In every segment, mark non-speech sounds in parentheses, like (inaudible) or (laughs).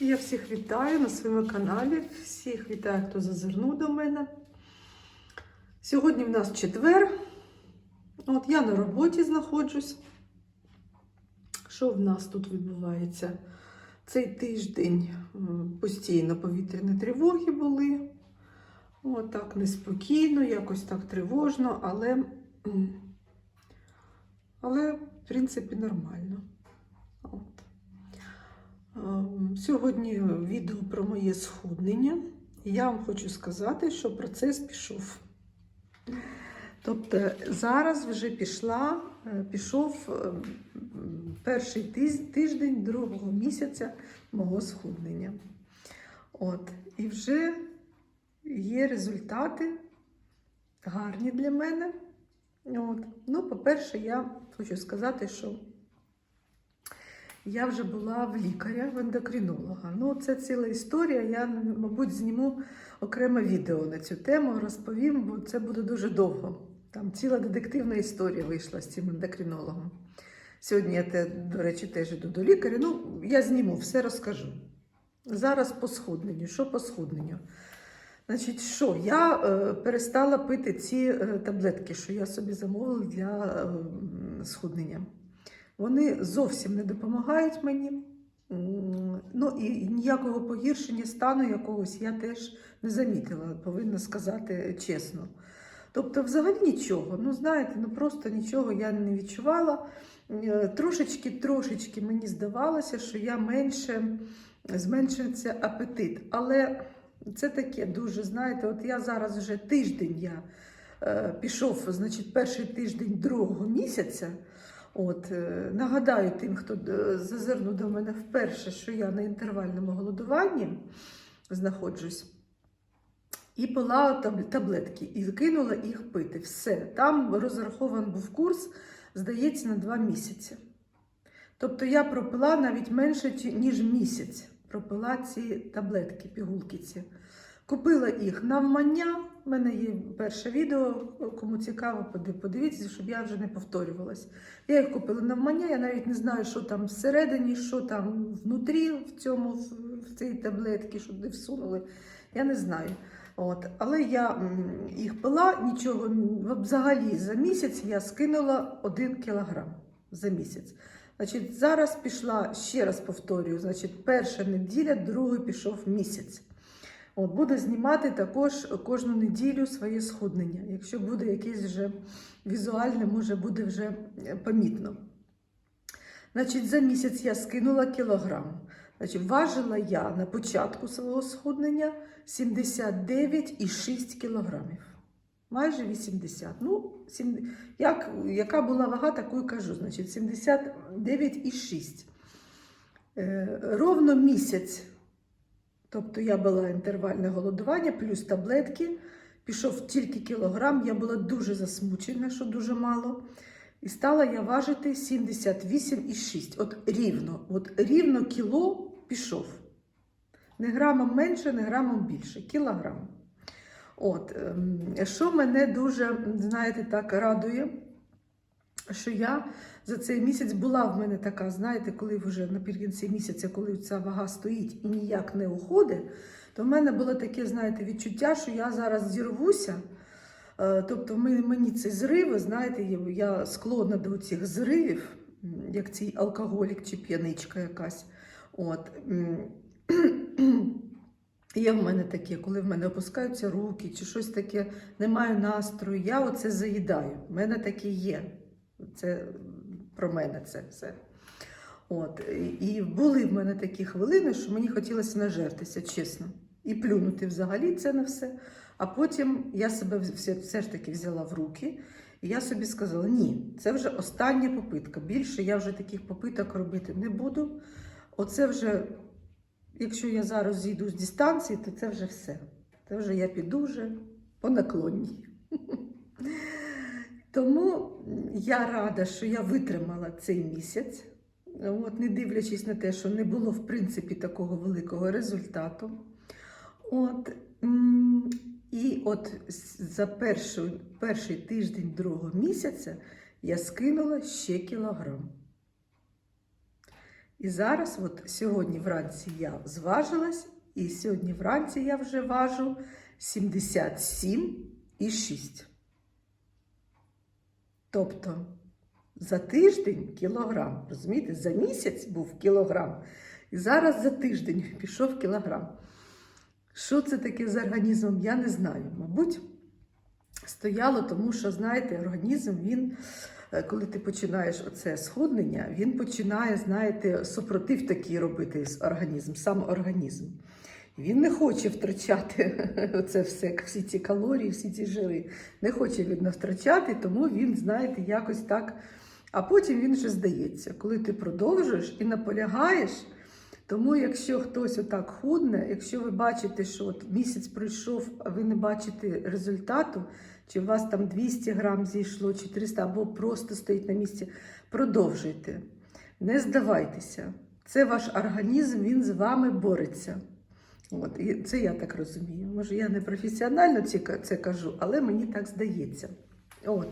Я всіх вітаю на своєму каналі. Всіх вітаю, хто зазирнув до мене. Сьогодні в нас четвер. От я на роботі знаходжусь. Що в нас тут відбувається? Цей тиждень постійно повітряні тривоги були. От неспокійно, якось так тривожно, але, але в принципі нормально. Ем, Сьогодні відео про моє схуднення. Я вам хочу сказати, що процес пішов. Тобто зараз вже пішла, е, пішов е, перший тиждень другого місяця мого схуднення. От. І вже є результати гарні для мене. От. Ну, по-перше, я хочу сказати, що я вже була в лікаря, в ендокринолога. Ну, це ціла історія. Я, мабуть, зніму окреме відео на цю тему, розповім, бо це буде дуже довго. Там ціла детективна історія вийшла з цим ендокринологом. Сьогодні я, до речі, теж йду до лікаря. Ну, я зніму, все розкажу. Зараз по схудненню. Що по схудненню? Значить, що? Я е, перестала пити ці е, таблетки, що я собі замовила для е, схуднення. Вони зовсім не допомагають мені. Ну і ніякого погіршення стану якогось я теж не замітила, повинна сказати чесно. Тобто, взагалі нічого. Ну, знаєте, ну просто нічого я не відчувала. Е, Трошечки, трошечки мені здавалося, що я менше зменшується апетит. Але це таке дуже, знаєте, от я зараз вже тиждень я е, пішов, значить, перший тиждень другого місяця. От, е, нагадаю тим, хто е, зазирнув до мене вперше, що я на інтервальному голодуванні знаходжусь, і пила таблетки, і кинула їх пити. Все. Там розрахований був курс, здається, на два місяці. Тобто я пропила навіть менше, ніж місяць. Пропила ці таблетки, пігулки ці. Купила їх навмання. У мене є перше відео, кому цікаво, подивіться, щоб я вже не повторювалась. Я їх купила навмання, я навіть не знаю, що там всередині, що там внутрі в цьому в, цій таблетці, що туди всунули. Я не знаю. От. Але я їх пила, нічого взагалі за місяць я скинула 1 кілограм за місяць. Значить, зараз пішла, ще раз повторюю, значить, перша неділя, другий пішов місяць. От, буду знімати також кожну неділю своє схуднення. Якщо буде якесь вже візуальне, може буде вже е, помітно. Значить, за місяць я скинула кілограм. Значить, важила я на початку свого схуднення 79,6 кілограмів. Майже 80. Ну, сім- як, яка була вага, таку і кажу. Значить, 79,6. Е, ровно місяць Тобто я була інтервальне голодування, плюс таблетки. Пішов тільки кілограм, я була дуже засмучена, що дуже мало. І стала я важити 78,6. От рівно, от рівно кіло пішов. Не грамом менше, не грамом більше. Кілограм. От, ем, що мене дуже, знаєте, так радує, що я за цей місяць була в мене така, знаєте, коли вже наприкінці місяця, коли ця вага стоїть і ніяк не уходить, то в мене було таке, знаєте, відчуття, що я зараз зірвуся. Е, Тобто мені ці зриви, знаєте, я склонна до цих зривів, як цей алкоголік чи п'яничка якась. От. (clears throat) Є в мене таке, коли в мене опускаються руки чи щось таке, немає настрою, я оце заїдаю. В мене таке є. Це про мене це все. От. І були в мене такі хвилини, що мені хотілося нажертися, чесно. І плюнути взагалі це на все. А потім я себе все, ж таки взяла в руки, і я собі сказала: ні, це вже остання попитка. Більше я вже таких попиток робити не буду. Оце вже, якщо я зараз зійду з дистанції, то це вже все. Це вже я піду вже по наклонній. Тому я рада, що я витримала цей місяць, от, не дивлячись на те, що не було в принципі такого великого результату. От, і от за перший, перший тиждень другого місяця я скинула ще кілограм. І зараз, от сьогодні вранці я зважилась, і сьогодні вранці я вже важу 77,6. Тобто за тиждень кілограм, розумієте, за місяць був кілограм, і зараз за тиждень (laughs) пішов кілограм. Що це таке з організмом, я не знаю. Мабуть, стояло, тому що, знаєте, організм, він, е, коли ти починаєш оце сходнення, він починає, знаєте, супротив такий робити організм, сам організм. Він не хоче втрачати (laughs) це все, всі ці калорії, всі ці жири. Не хоче він втрачати, тому він, знаєте, якось так. А потім він вже здається, коли ти продовжуєш і наполягаєш. Тому, якщо хтось отак худне, якщо ви бачите, що от місяць пройшов, а ви не бачите результату, чи у вас там 200 грам зійшло, чи 300, або просто стоїть на місці, продовжуйте. Не здавайтеся. Це ваш організм, він з вами бореться. От, і це я так розумію. Може, я не професіонально це, кажу, але мені так здається. От.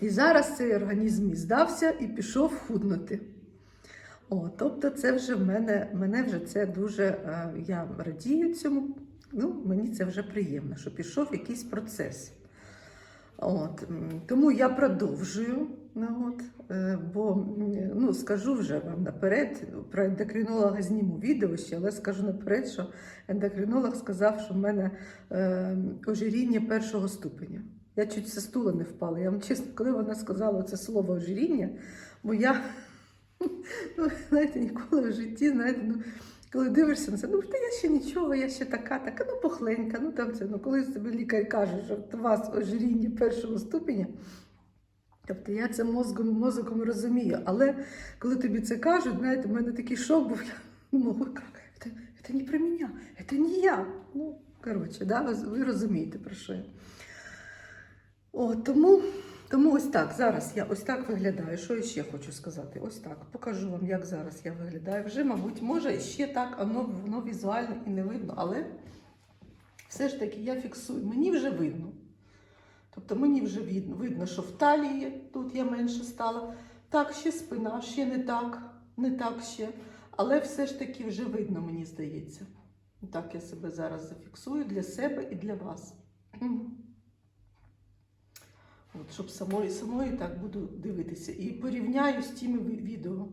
І зараз цей організм здався і пішов худнути. О, тобто, це вже в мене, мене вже це дуже, е, я радію цьому, ну, мені це вже приємно, що пішов якийсь процес. От, тому я продовжую, ну, от, е, бо ну, скажу вже вам наперед, про ендокринолога зніму відео ще, але скажу наперед, що ендокринолог сказав, що в мене е, ожиріння першого ступеня. Я чуть зі стула не впала. Я вам чесно, коли вона сказала це слово ожиріння, бо я ну, знаєте, ніколи в житті, знаєте, ну, коли дивишся на це, ну та я ще нічого, я ще така, така, ну похленька, ну там це, ну коли тобі лікар каже, що у вас ожиріння першого ступеня, тобто я це мозком, мозоком розумію, але коли тобі це кажуть, знаєте, в мене такий шок був, я думала, це, це не про мене, це не я. Ну, коротше, да, ви розумієте, про що я. О, тому тому ось так, зараз я ось так виглядаю. Що я ще хочу сказати? Ось так. Покажу вам, як зараз я виглядаю. Вже, мабуть, може ще так, воно, воно візуально і не видно, але все ж таки я фіксую. Мені вже видно. Тобто мені вже видно, видно, що в талії тут я менше стала. Так, ще спина, ще не так, не так ще. Але все ж таки вже видно, мені здається. Так я себе зараз зафіксую для себе і для вас. От, щоб самої самої так буду дивитися. І порівняю з тими відео.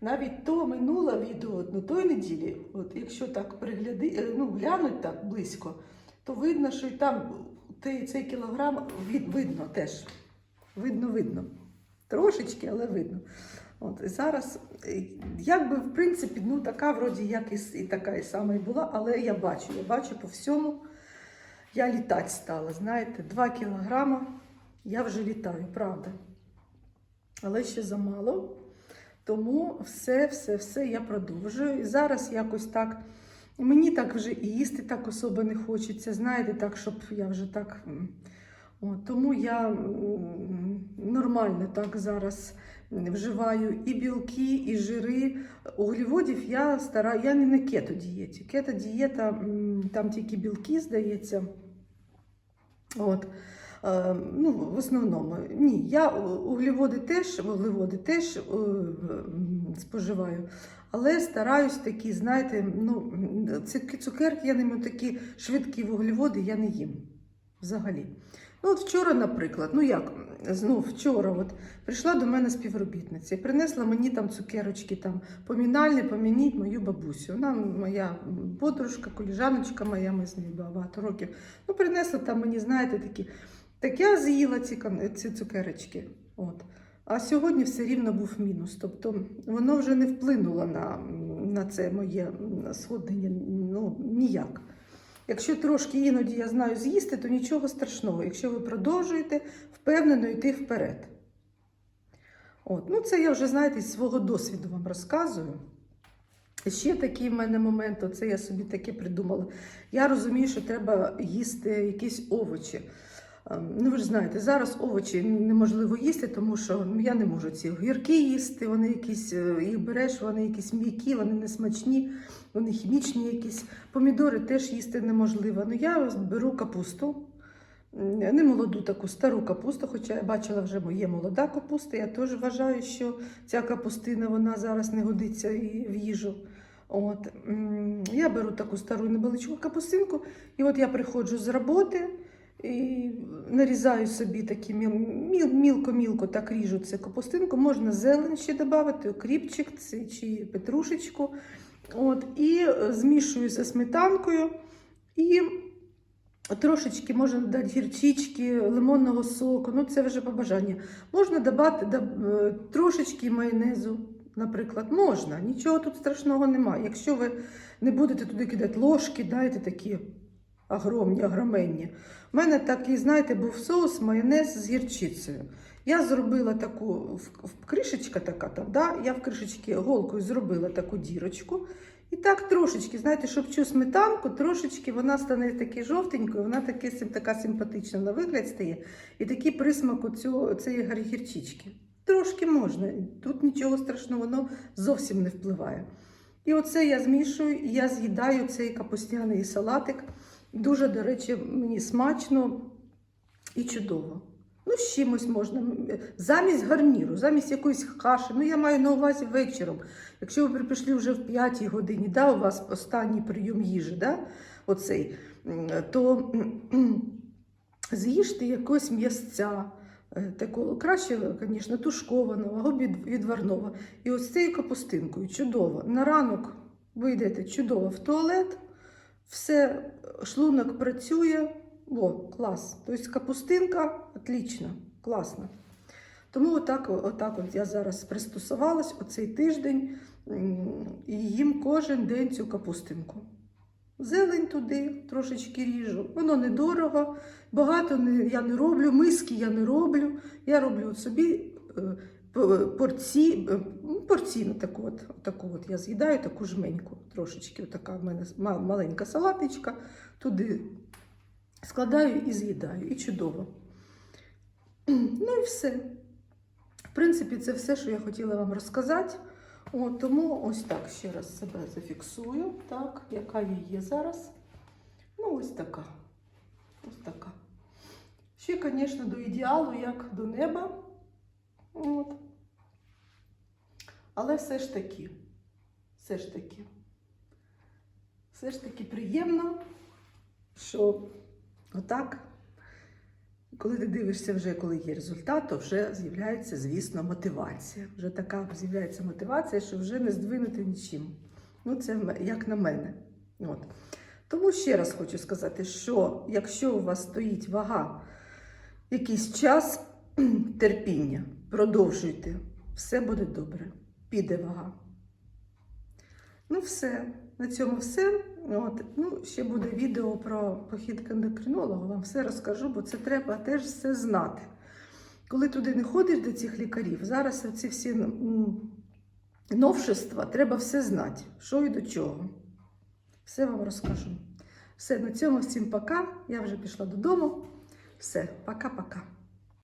Навіть то минуле відео на той неділі, от якщо так пригляди, е, ну, глянуть так близько, то видно, що і там цей кілограм від, видно теж. Видно, видно. Трошечки, але видно. От, і зараз, е, якби, в принципі, ну, така вроді як і, і така і сама і була, але я бачу, я бачу по всьому. Я літати стала, знаєте, 2 кілограма. Я вже літаю, правда. Але ще замало. Тому все, все, все я продовжую. І зараз якось так. Мені так вже і їсти так особо не хочеться. Знаєте, так, щоб я вже так. О, тому я нормально так зараз вживаю і білки, і жири. Углеводів я стараю, я не на кето-дієті. Кето-дієта, там тільки білки, здається. От. Е, Ну, в основному ні, я углеводи теж, вуглеводи теж е, споживаю, але стараюсь такі, знаєте, ну, цукерки я не їм, такі швидкі вуглеводи я не їм взагалі. Ну, от вчора, наприклад, ну як, ну, вчора от, прийшла до мене співробітниця і принесла мені там цукерочки, там, помінальні, помініть мою бабусю. Вона моя подружка, коліжаночка моя, ми з нею багато років. Ну, принесла там мені, знаєте, такі. Так я з'їла ці, ці цукерочки. От. А сьогодні все рівно був мінус. Тобто воно вже не вплинуло на, на це моє м, сходження ну, ніяк. Якщо трошки іноді я знаю з'їсти, то нічого страшного. Якщо ви продовжуєте впевнено йти вперед. От. Ну, це я вже, знаєте, з свого досвіду вам розказую. Ще такий в мене момент, оце я собі таке придумала. Я розумію, що треба їсти якісь овочі. Ем, Ну, ви ж знаєте, зараз овочі неможливо їсти, тому що ну, я не можу ці огірки їсти, вони якісь, е, їх береш, вони якісь м'які, вони не смачні, вони хімічні якісь. Помідори теж їсти неможливо. Ну, я беру капусту, не молоду таку стару капусту, хоча я бачила вже моє молода капуста. Я теж вважаю, що ця капустина вона зараз не годиться в їжу. От, я беру таку стару невеличку капустинку, і от я приходжу з роботи і нарізаю собі такі міл- міл- мілко-мілко так ріжу цю капустинку. Можна зелень ще додати, окріпчик чи петрушечку. От, і е, змішую зі сметанкою. І трошечки можна додати гірчички, лимонного соку, ну це вже по бажанню. Можна додати е, трошечки майонезу, наприклад. Можна, нічого тут страшного немає. Якщо ви не будете туди кидати ложки, дайте такі огромні, огроменні. У мене такий, знаєте, був соус, майонез з гірчицею. Я зробила таку кришечка така там, да? я в кришечці голкою зробила таку дірочку. І так трошечки, знаєте, щоб цю сметанку, трошечки вона стане такі жовтенькою, вона сим- така симпатична на вигляд стає. І такий присмак цього, цієї гірчички. Трошки можна, тут нічого страшного, воно зовсім не впливає. І оце я змішую, я з'їдаю цей капустяний салатик. Дуже, до речі, мені смачно і чудово. Ну, з чимось можна. Замість гарніру, замість якоїсь каші. Ну, я маю на увазі вечором. Якщо ви прийшли вже в 5 годині, да, у вас останній прийом їжі, да, оцей, то з'їжте якось м'ясця. е, Такого краще, звісно, тушкованого або відварного. І ось цією капустинкою чудово. На ранок ви йдете чудово в туалет, все, шлунок працює. О, клас. Тобто капустинка отлічна, класна. Тому отак, отак от я зараз пристосувалась оцей тиждень і їм кожен день цю капустинку. Зелень туди трошечки ріжу. Воно недорого, багато я не роблю, миски я не роблю. Я роблю собі е, порці, е, ну, порційну таку от, таку от я з'їдаю таку жменьку трошечки. Така в мене маленька салатичка, туди складаю і з'їдаю. І чудово. (clears throat) Ну і все. В принципі, це все, що я хотіла вам розказати. От, тому ось так ще раз себе зафіксую. Так, яка я є зараз. Ну, ось така. Ось така. Ще, звісно, до ідеалу, як до неба. От. Але все ж таки, все ж таки, все ж таки приємно, що отак коли ти дивишся вже, коли є результат, то вже з'являється, звісно, мотивація. Вже така з'являється мотивація, що вже не здвинути нічим. Ну, це як на мене. От. Тому ще раз хочу сказати, що якщо у вас стоїть вага якийсь час терпіння, продовжуйте, все буде добре. Піде вага. Ну, все. На цьому все. От. Ну, ще буде відео про похід к ендокринологу, вам все розкажу, бо це треба теж все знати. Коли туди не ходиш до цих лікарів, зараз ці всі новшества, треба все знати, що і до чого. Все вам розкажу. Все, на цьому всім пока. Я вже пішла додому. Все, пока-пока.